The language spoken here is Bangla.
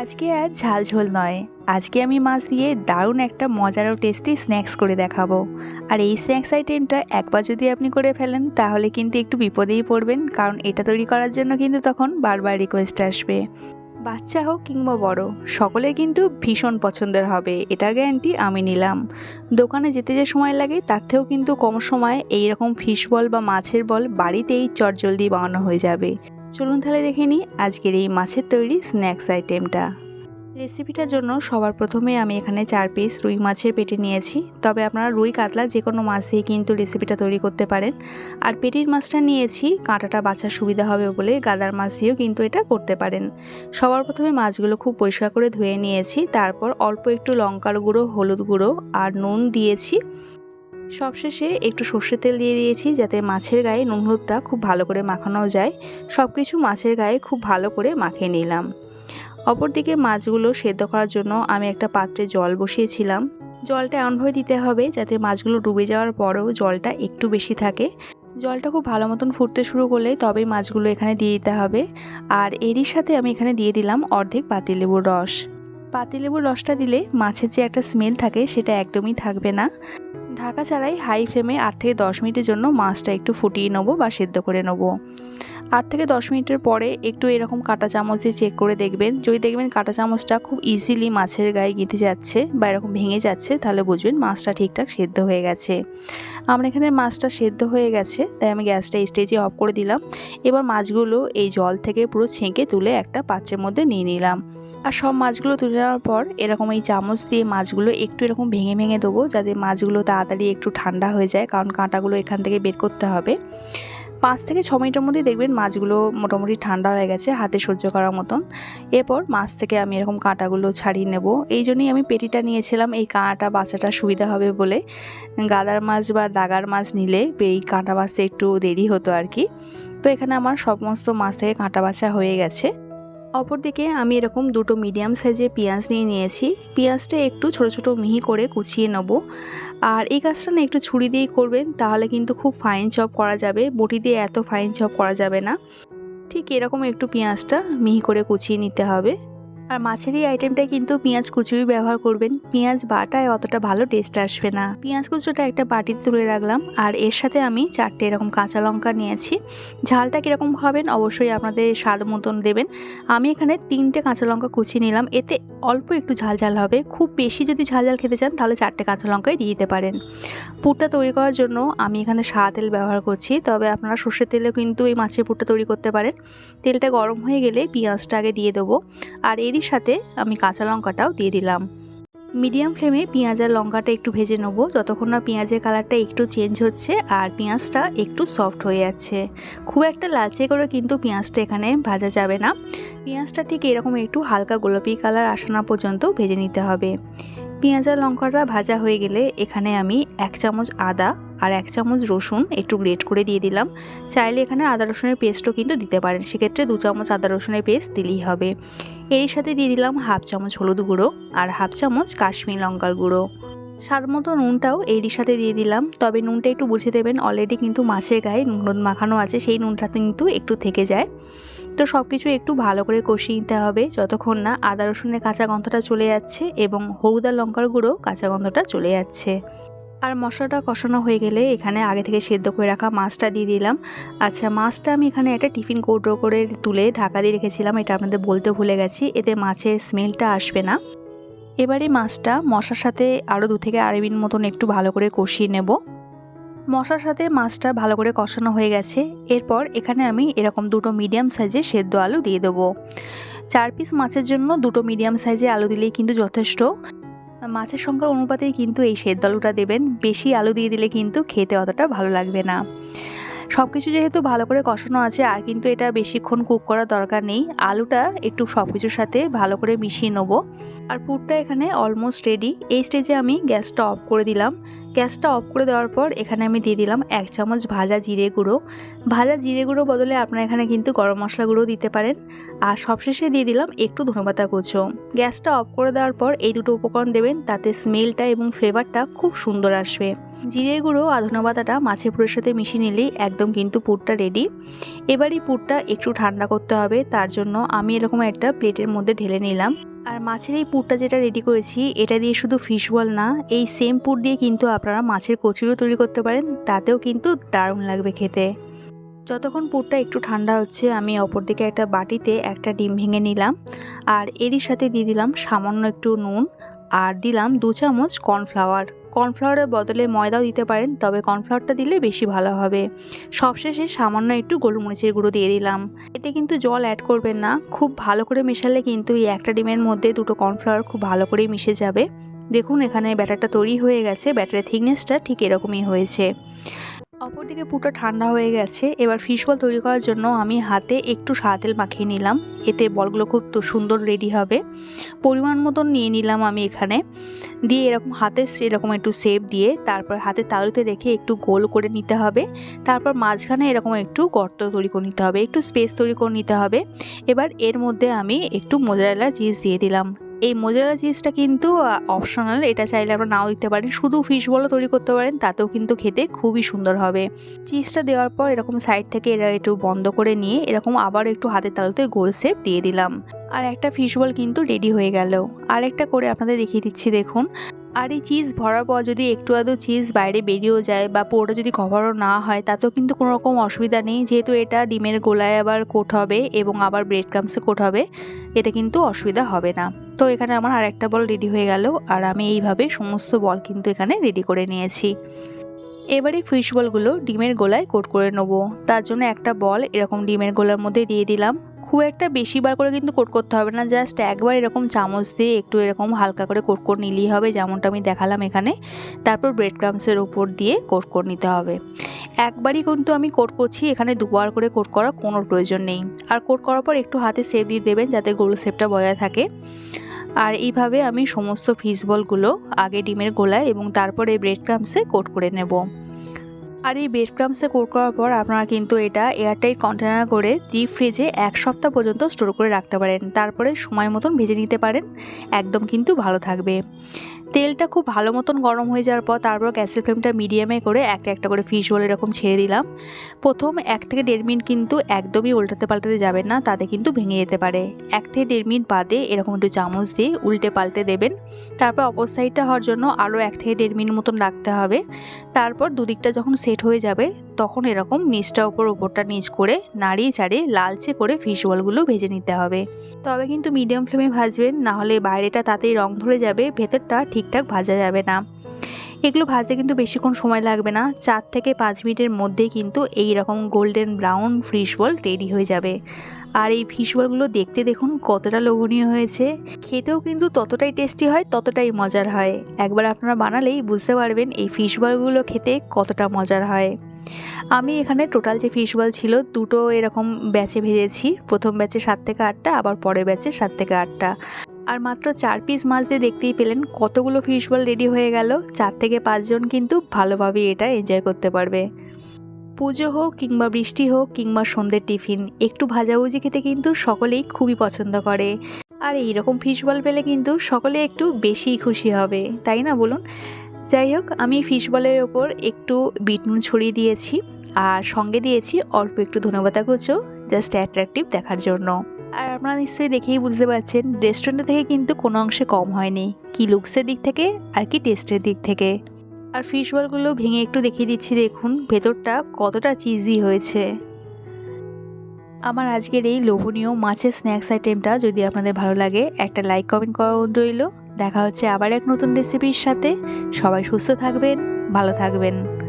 আজকে আর ঝাল ঝোল নয়। আজকে আমি মাছ দিয়ে দারুণ একটা মজার ও টেস্টি স্ন্যাক্স করে দেখাবো। আর এই স্ন্যাক্স আইটেমটা একবার যদি আপনি করে ফেলেন, তাহলে কিন্তু একটু বিপদেই পড়বেন, কারণ এটা তৈরি করার জন্য কিন্তু তখন বারবার রিকোয়েস্ট আসবে। বাচ্চা হোক কিংবা বড় সকলে কিন্তু ভীষণ পছন্দের হবে, এটার গ্যারান্টি আমি নিলাম। দোকানে যেতে যে সময় লাগে, তার থেকেও কিন্তু কম সময়ে এই রকম ফিশ বল বা মাছের বল বাড়িতেই চটজলদি বানানো হয়ে যাবে। চলুন তাহলে দেখে নিই আজকের এই মাছের তৈরি স্ন্যাক্স আইটেমটা। রেসিপিটার জন্য সবার প্রথমে আমি এখানে চার পিস রুই মাছের পেটে নিয়েছি। তবে আপনারা রুই, কাতলা যে কোনো মাছ দিয়ে কিন্তু রেসিপিটা তৈরি করতে পারেন। আর পেটির মাছটা নিয়েছি, কাঁটাটা বাছার সুবিধা হবে বলে গাদার মাছ দিয়েও কিন্তু এটা করতে পারেন। সবার প্রথমে মাছগুলো খুব পরিষ্কার করে ধুয়ে নিয়েছি। তারপর অল্প একটু লঙ্কার গুঁড়ো, হলুদ গুঁড়ো আর নুন দিয়েছি। সবশেষে একটু সর্ষের তেল দিয়ে দিয়েছি যাতে মাছের গায়ে নুন হলুদটা খুব ভালো করে মাখানো যায়। সব কিছু মাছের গায়ে খুব ভালো করে মাখিয়ে নিলাম। অপরদিকে মাছগুলো সেদ্ধ করার জন্য আমি একটা পাত্রে জল বসিয়েছিলাম। জলটা এমনভাবে দিতে হবে যাতে মাছগুলো ডুবে যাওয়ার পরেও জলটা একটু বেশি থাকে। জলটা খুব ভালো মতন ফুটতে শুরু করলে তবেই মাছগুলো এখানে দিয়ে দিতে হবে। আর এরই সাথে আমি এখানে দিয়ে দিলাম অর্ধেক পাতিলেবুর রস। পাতিলেবুর রসটা দিলে মাছের যে একটা স্মেল থাকে সেটা একদমই থাকবে না। ঢাকা ছাড়াই হাই ফ্লেমে আট থেকে দশ মিনিটের জন্য মাছটা একটু ফুটিয়ে নেব বা সেদ্ধ করে নেব। আট থেকে দশ মিনিটের পরে একটু এরকম কাঁটা চামচ দিয়ে চেক করে দেখবেন। যদি দেখবেন কাঁটা চামচটা খুব ইজিলি মাছের গায়ে গেঁথে যাচ্ছে বা এরকম ভেঙে যাচ্ছে, তাহলে বুঝবেন মাছটা ঠিকঠাক সেদ্ধ হয়ে গেছে। আমার এখানে মাছটা সেদ্ধ হয়ে গেছে, তাই আমি গ্যাসটা স্টেজে অফ করে দিলাম। এবার মাছগুলো এই জল থেকে পুরো ছেঁকে তুলে একটা পাত্রের মধ্যে নিয়ে নিলাম। আর সব মাছগুলো তুলে নেওয়ার পর এরকম এই চামচ দিয়ে মাছগুলো একটু এরকম ভেঙে ভেঙে দেবো যাতে মাছগুলো তাড়াতাড়ি একটু ঠান্ডা হয়ে যায়, কারণ কাঁটাগুলো এখান থেকে বের করতে হবে। পাঁচ থেকে ছ মিনিটের মধ্যেই দেখবেন মাছগুলো মোটামুটি ঠান্ডা হয়ে গেছে, হাতে সহ্য করার মতন। এরপর মাছ থেকে আমি এরকম কাঁটাগুলো ছাড়িয়ে নেব। এই জন্যই আমি পেটিটা নিয়েছিলাম, এই কাঁটা বাছাটা সুবিধা হবে বলে। গাদার মাছ বা দাগার মাছ নিলে এই কাঁটা বাছতে একটু দেরি হতো আর কি। তো এখানে আমার সমস্ত মাছ থেকে কাঁটা বাছা হয়ে গেছে। অপরদিকে আমি এরকম দুটো মিডিয়াম সাইজের পেঁয়াজ নিয়ে নিয়েছি। পেঁয়াজটা একটু ছোট ছোট মিহি করে কুচিয়ে নেব। আর এই কাজটা না একটু ছুরি দিয়েই করবেন, তাহলে কিন্তু খুব ফাইন চপ করা যাবে। বটি দিয়ে এত ফাইন চপ করা যাবে না। ঠিক এরকম একটু পেঁয়াজটা মিহি করে কুচিয়ে নিতে হবে। আর মাছের এই আইটেমটায় কিন্তু পেঁয়াজ কুচুই ব্যবহার করবেন। পেঁয়াজ বাটায় অতটা ভালো টেস্ট আসবে না। পেঁয়াজ কুচুটা একটা বাটিতে তুলে রাখলাম। আর এর সাথে আমি চারটে এরকম কাঁচা লঙ্কা নিয়েছি। ঝালটা কীরকম খাবেন অবশ্যই আপনাদের স্বাদ মতন দেবেন। আমি এখানে তিনটে কাঁচা লঙ্কা কুচিয়ে নিলাম। এতে অল্প একটু ঝাল ঝাল হবে। খুব বেশি যদি ঝাল ঝাল খেতে চান, তাহলে চারটে কাঁচা লঙ্কাই দিয়ে দিতে পারেন। পুরটা তৈরি করার জন্য আমি এখানে সাদা তেল ব্যবহার করছি। তবে আপনারা সর্ষের তেলেও কিন্তু এই মাছের পুরটা তৈরি করতে পারেন। তেলটা গরম হয়ে গেলে পেঁয়াজটা আগে দিয়ে দেবো। আর এরই সাথে আমি কাঁচা লঙ্কাটাও দিয়ে দিলাম। মিডিয়াম ফ্লেমে পেঁয়াজ আর লঙ্কাটা একটু ভেজে নেব। যতক্ষণ না পেঁয়াজের কালারটা একটু চেঞ্জ হচ্ছে আর পেঁয়াজটা একটু সফট হয়ে যাচ্ছে। খুব একটা লালচে করে কিন্তু পেঁয়াজটা এখানে ভাজা যাবে না। পেঁয়াজটা ঠিক এরকম একটু হালকা গোলাপি কালার আসানা পর্যন্ত ভেজে নিতে হবে। পেঁয়াজ আর লঙ্কাটা ভাজা হয়ে গেলে এখানে আমি এক চামচ আদা আর এক চামচ রসুন একটু গ্রেট করে দিয়ে দিলাম। চাইলে এখানে আদা রসুনের পেস্টও কিন্তু দিতে পারেন। সেক্ষেত্রে দু চামচ আদা রসুনের পেস্ট দিলেই হবে। এর সাথে দিয়ে দিলাম হাফ চামচ হলুদ গুঁড়ো আর হাফ চামচ কাশ্মীর লঙ্কার গুঁড়ো। স্বাদ মতো নুনটাও এরই সাথে দিয়ে দিলাম, তবে নুনটা একটু বুঝে দেবেন অলরেডি কিন্তু মাছের গায়ে নুন মাখানো আছে, সেই নুনটা কিন্তু একটু থেকে যায়। তো সব কিছু একটু ভালো করে কষিয়ে নিতে হবে, যতক্ষণ না আদা রসুনের কাঁচা গন্ধটা চলে যাচ্ছে এবং হলুদ লঙ্কার গুঁড়ো কাঁচা গন্ধটা চলে যাচ্ছে। আর মশলাটা কষানো হয়ে গেলে এখানে আগে থেকে সেদ্ধ করে রাখা মাছটা দিয়ে দিলাম। আচ্ছা মাছটা আমি এখানে একটা টিফিন কৌটো করে তুলে ঢাকা দিয়ে রেখেছিলাম, এটা আপনাদের বলতে ভুলে গেছি, এতে মাছের স্মেলটা আসবে না। এবারে মাছটা মশার সাথে আরও দু থেকে আড়াই মিনিট মতন একটু ভালো করে কষিয়ে নেব। মশার সাথে মাছটা ভালো করে কষানো হয়ে গেছে, এরপর এখানে আমি এরকম দুটো মিডিয়াম সাইজে সেদ্ধ আলু দিয়ে দেবো। চার পিস মাছের জন্য দুটো মিডিয়াম সাইজে আলু দিলেই কিন্তু যথেষ্ট। মাছের সংখ্যার অনুপাতেই কিন্তু এই সেদ্ধ আলুটা দেবেন। বেশি আলু দিয়ে দিলে কিন্তু খেতে অতটা ভালো লাগবে না। সব কিছু যেহেতু ভালো করে কষানো আছে, আর কিন্তু এটা বেশিক্ষণ কুক করার দরকার নেই। আলুটা একটু সব কিছুর সাথে ভালো করে মিশিয়ে নেব। আর পুরটা এখানে অলমোস্ট রেডি এই স্টেজে আমি গ্যাসটা অফ করে দিলাম। গ্যাসটা অফ করে দেওয়ার পর এখানে আমি দিয়ে দিলাম এক চামচ ভাজা জিরে গুঁড়ো। ভাজা জিরে গুঁড়ো বদলে আপনারা এখানে কিন্তু গরম মশলা গুঁড়ো দিতে পারেন। আর সবশেষে দিয়ে দিলাম একটু ধনেপাতা কুচো। গ্যাসটা অফ করে দেওয়ার পর এই দুটো উপকরণ দেবেন, তাতে স্মেলটা এবং ফ্লেভারটা খুব সুন্দর আসবে। জিরে গুঁড়ো আর ধনে পাতাটা মাছের পুরের সাথে মিশিয়ে নিলেই একদম কিন্তু পুরটা রেডি এবারই পুরটা একটু ঠান্ডা করতে হবে, তার জন্য আমি এরকম একটা প্লেটের মধ্যে ঢেলে নিলাম। আর মাছের এই পুরটা যেটা রেডি করেছি, এটা দিয়ে শুধু ফিশ বল না, এই সেম পুর দিয়ে কিন্তু আপনারা মাছের কচুরিও তৈরি করতে পারেন, তাতেও কিন্তু দারুণ লাগবে খেতে। যতক্ষণ পুরটা একটু ঠান্ডা হচ্ছে, আমি অপর দিকে একটা বাটিতে একটা ডিম ভেঙে নিলাম, আর এরই সাথে দিয়ে দিলাম সামান্য একটু নুন, আর দিলাম দু চামচ কর্নফ্লাওয়ার কর্নফ্লাওয়ারের বদলে ময়দাও দিতে পারেন, তবে কর্নফ্লাওয়ারটা দিলে বেশি ভালো হবে। সবশেষে সামান্য একটু গোলমরিচের গুঁড়ো দিয়ে দিলাম। এতে কিন্তু জল অ্যাড করবেন না। খুব ভালো করে মেশালে কিন্তু এই একটা ডিমের মধ্যে দুটো কর্নফ্লাওয়ার খুব ভালো করেই মিশে যাবে। দেখুন এখানে ব্যাটারটা তৈরি হয়ে গেছে, ব্যাটারের থিকনেসটা ঠিক এরকমই হয়েছে। অপরদিকে পুরোটা ঠান্ডা হয়ে গেছে। এবার ফিশ বল তৈরি করার জন্য আমি হাতে একটু সাদা মাখিয়ে নিলাম। এতে বলগুলো খুব তো সুন্দর রেডি হবে। পরিমাণ মতন নিয়ে নিলাম আমি এখানে। দিয়ে এরকম হাতে এরকম একটু সেপ দিয়ে তারপর হাতে তালুতে রেখে একটু গোল করে নিতে হবে। তারপর মাঝখানে এরকম একটু গর্ত তৈরি করে নিতে হবে। একটু স্পেস তৈরি করে নিতে হবে। এবার এর মধ্যে আমি একটু মোজারেলা চিজ দিয়ে দিলাম। এই মোজারেলা চিজটা কিন্তু অপশনাল এটা চাইলে আমরা নাও দিতে পারেন শুধু ফিশ বলও তৈরি করতে পারেন, তাতেও কিন্তু খেতে খুবই সুন্দর হবে। চিজটা দেওয়ার পর এরকম সাইড থেকে এরা একটু বন্ধ করে নিয়ে, এরকম আবার একটু হাতের তালুতে গোল সেপ দিয়ে দিলাম। আর একটা ফিশ বল কিন্তু রেডি হয়ে গেল। আর একটা করে আপনাদের দেখিয়ে দিচ্ছি, দেখুন। আর এই চিজ ভরার পর যদি একটু আধটু চিজ বাইরে বেরিয়েও যায় বা পুরোটা যদি কভারও না হয়, তাতেও কিন্তু কোনো রকম অসুবিধা নেই। যেহেতু এটা ডিমের গোলায় আবার কোট হবে এবং আবার ব্রেড ক্রামসে কোট হবে, এতে কিন্তু অসুবিধা হবে না। তো এখানে আমার আর একটা বল রেডি হয়ে গেল আর আমি এইভাবে সমস্ত বল কিন্তু এখানে রেডি করে নিয়েছি। এবারে ফিশ বলগুলো ডিমের গোলায় কোট করে নেব। তার জন্য একটা বল এরকম ডিমের গোলার মধ্যে দিয়ে দিলাম। খুব একটা বেশি বার করে কিন্তু কোট করতে হবে না জাস্ট একবার এরকম চামচ দিয়ে একটু এরকম হালকা করে কোট করে নিলেই হবে, যেমনটা আমি দেখালাম এখানে। তারপর ব্রেড ক্রামসের উপর দিয়ে কোট করে নিতে হবে। একবারই কিন্তু আমি কোট করছি, এখানে দুবার করে কোট করার কোনো প্রয়োজন নেই। আর কোট করার পর একটু হাতে সেপ দিয়ে দেবেন, যাতে গোল শেপটা বজায় থাকে। আর এইভাবে আমি সমস্ত ফিশ বলগুলো আগে ডিমের গোলায় এবং তারপরে ব্রেড ক্রামসে কোট করে নেব। আর এই ব্রেড ক্রামসে কোট করার পর আপনারা কিন্তু এটা এয়ারটাইট কন্টেনার করে ডিপ ফ্রিজে এক সপ্তাহ পর্যন্ত স্টোর করে রাখতে পারেন। তারপরে সময় মতন ভেজে নিতে পারেন। একদম কিন্তু ভালো থাকবে। তেলটা খুব ভালো মতন গরম হয়ে যাওয়ার পর তারপর গ্যাসের ফ্লেমটা মিডিয়ামে করে একটা একটা করে ফিশ বল এরকম ছেড়ে দিলাম। প্রথম এক থেকে দেড় মিনিট কিন্তু একদমই উল্টাতে পাল্টাতে যাবেন না, তাতে কিন্তু ভেঙে যেতে পারে। এক থেকে দেড় মিনিট বাদে এরকম একটু চামচ দিয়ে উল্টে পাল্টে দেবেন। তারপর অপর সাইডটা হওয়ার জন্য আরও এক থেকে দেড় মিনিট মতন রাখতে হবে। তারপর দুদিকটা যখন সেট হয়ে যাবে, তখন এরকম নিচটা ওপর ওপরটা নিচ করে নাড়িয়ে চাড়িয়ে লালচে করে ফিশ বলগুলো ভেজে নিতে হবে। তবে কিন্তু মিডিয়াম ফ্লেমে ভাজবেন, নাহলে বাইরেটা তাতেই রং ধরে যাবে, ভেতরটা ঠিকঠাক ভাজা যাবে না। এগুলো ভাজতে কিন্তু বেশিক্ষণ সময় লাগবে না। চার থেকে পাঁচ মিনিটের মধ্যে কিন্তু এই রকম golden brown fish ball ready হয়ে যাবে। আর এই ফিশ বলগুলো দেখতে দেখুন কতটা লোভনীয় হয়েছে। খেতেও কিন্তু ততটাই টেস্টি হয়, ততটাই মজার হয়। একবার আপনারা বানালেই বুঝতে পারবেন এই ফিশ বলগুলো খেতে কতটা মজার হয়। আমি এখানে টোটাল যে ফিশ বল ছিল দুটো এরকম ব্যাচে ভেজেছি। প্রথম ব্যাচে সাত থেকে আটটা, আবার পরের ব্যাচে সাত থেকে আটটা। আর মাত্র চার পিস মাছ দিয়ে দেখতেই পেলেন কতগুলো ফিশ বল রেডি হয়ে গেল। চার থেকে পাঁচজন কিন্তু ভালোভাবে এটা এনজয় করতে পারবে। পুজো হোক কিংবা বৃষ্টি হোক কিংবা সন্ধ্যের টিফিন, একটু ভাজাভুজি খেতে কিন্তু সকলেই খুবই পছন্দ করে। আর এই রকম ফিশ বল পেলে কিন্তু সকলে একটু বেশি খুশি হবে, তাই না বলুন? যাই হোক, আমি ফিশ বলের ওপর একটু বিট নুন ছড়িয়ে দিয়েছি আর সঙ্গে দিয়েছি অল্প একটু ধনেপাতা কুচো জাস্ট অ্যাট্রাকটিভ দেখার জন্য। আর আপনারা নিশ্চয়ই দেখেই বুঝতে পারছেন রেস্টুরেন্ট থেকে কিন্তু কোনো অংশে কম হয়নি। কি লুকসের দিক থেকে আর কি টেস্টের দিক থেকে। আর ফিশ বলগুলো ভেঙে একটু দেখিয়ে দিচ্ছি, দেখুন। ভেতরটা কতটা চিজি হয়েছে। আমার আজকের এই লোভনীয় মাছের স্ন্যাক্স আইটেমটা যদি আপনাদের ভালো লাগে, একটা লাইক কমেন্ট করা রইল। দেখা হচ্ছে আবার এক নতুন রেসিপির সাথে। সবাই সুস্থ থাকবেন, ভালো থাকবেন।